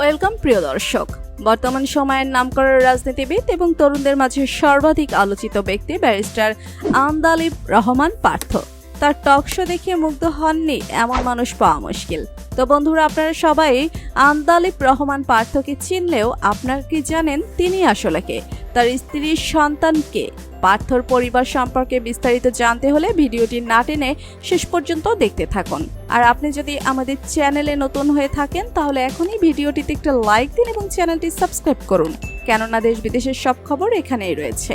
Welcome প্রিয় দর্শক। বর্তমান সময়ের নামকরা রাজনীতিবিদ এবং তরুণদের মাঝে সর্বাধিক আলোচিত ব্যক্তি ব্যারিস্টার আমদালিব রহমান পার্থ। তার টক শো দেখে মুগ্ধ হননি এমন মানুষ পাওয়া মুশকিল। তো বন্ধুরা, আপনারা সবাই আমদালিব রহমান পার্থকে চিনলেও আপনারা কি জানেন তিনি আসলে কে? তার স্ত্রীর সন্তানকে পার্থর পরিবার সম্পর্কে বিস্তারিত জানতে হলে ভিডিওটি না টেনে শেষ পর্যন্ত দেখতে থাকুন। আর আপনি যদি আমাদের চ্যানেলে নতুন হয়ে থাকেন, তাহলে এখনই ভিডিওটিতে একটা লাইক দিন এবং চ্যানেলটি সাবস্ক্রাইব করুন। কেননা দেশ বিদেশের সব খবর এখানেই রয়েছে।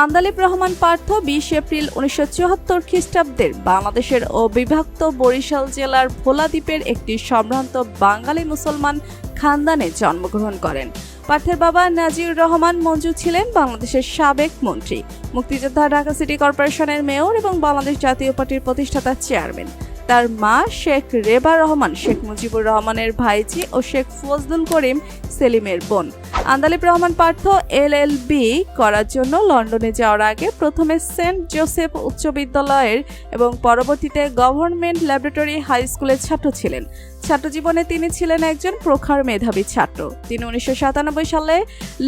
আন্দালিব রহমান পার্থ বিশ এপ্রিল উনিশশো চুয়াত্তর খ্রিস্টাব্দের বাংলাদেশের অবিভক্ত বরিশাল জেলার ভোলা দ্বীপের একটি সম্ভ্রান্ত বাঙালি মুসলমান খানদানে জন্মগ্রহণ করেন। পার্থের বাবা নাজির রহমান মঞ্জু ছিলেন বাংলাদেশের সাবেক মন্ত্রী। মুক্তিযোদ্ধা ঢাকা সিটি কর্পোরেশনের মেয়র এবং বাংলাদেশ জাতীয় পার্টির প্রতিষ্ঠাতা চেয়ারম্যান। তার মা শেখ রেবা রহমান, শেখ মুজিবুর রহমানের ভাইজি ও শেখ ফজলুল করিম সেলিমের বোন। Andalib Rahman Partho L L B করার জন্য লন্ডনে যাওয়ার আগে প্রথমে সেন্ট জোসেফ উচ্চ বিদ্যালয়ের এবং পরবর্তীতে গভর্নমেন্ট ল্যাবরেটরি হাই স্কুলের ছাত্র ছিলেন। ছাত্রজীবনে তিনি ছিলেন একজন প্রখর মেধাবী ছাত্র। তিনি উনিশশো সাতানব্বই সালে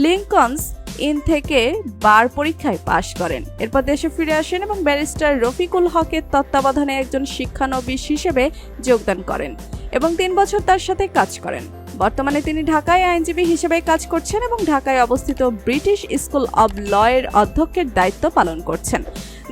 লিঙ্কনস ইন থেকে বার পরীক্ষায় পাশ করেন। এরপর দেশে ফিরে আসেন এবং ব্যারিস্টার রফিকুল হকের তত্ত্বাবধানে একজন শিক্ষানবিশ হিসেবে যোগদান করেন এবং তিন বছর তার সাথে কাজ করেন। বর্তমানে তিনি ঢাকায় আইনজীবী হিসেবে কাজ করছেন এবং ঢাকায় অবস্থিত ব্রিটিশ স্কুল অব লয়ের অধ্যক্ষের দায়িত্ব পালন করছেন।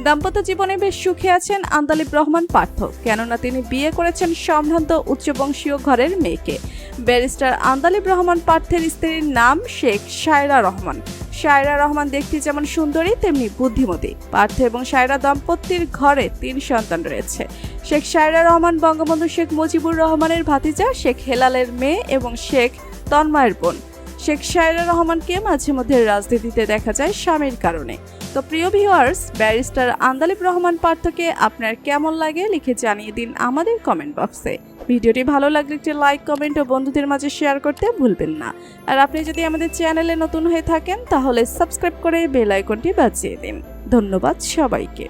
দাম্পত্য জীবনে বেশ সুখে আছেন আন্দালিব রহমান পার্থ, কেননা তিনি বিয়ে করেছেন সম্ভ্রান্ত উচ্চবংশীয় ঘরের মেয়েকে। ব্যারিস্টার আন্দালিব রহমান পার্থের স্ত্রীর নাম শেখ সায়রা রহমান। সায়রা রহমান দেখতে যেমন সুন্দরী, তেমনি বুদ্ধিমতী। পার্থ এবং সায়রা দম্পতির ঘরে তিন সন্তান রয়েছে। শেখ সায়রা রহমান, বঙ্গবন্ধু শেখ মুজিবুর রহমানের ভাতিজা, শেখ হেলালের মেয়ে এবং শেখ তন্ময়ের বোন। শেখ সায়রা রহমানকে মাঝে মধ্যে রাজনীতিতে দেখা যায় স্বামীর কারণে। তো প্রিয় ভিউয়ার্স ব্যারিস্টার আন্দালিব রহমান পার্থকে আপনার কেমন লাগে লিখে জানিয়ে দিন আমাদের কমেন্ট বক্সে ভিডিওটি ভালো লাগলে একটি লাইক কমেন্ট ও বন্ধুদের মাঝে শেয়ার করতে ভুলবেন না। আর আপনি যদি আমাদের চ্যানেলে নতুন হয়ে থাকেন, তাহলে সাবস্ক্রাইব করে বেল আইকনটি বাজিয়ে দিন। ধন্যবাদ সবাইকে।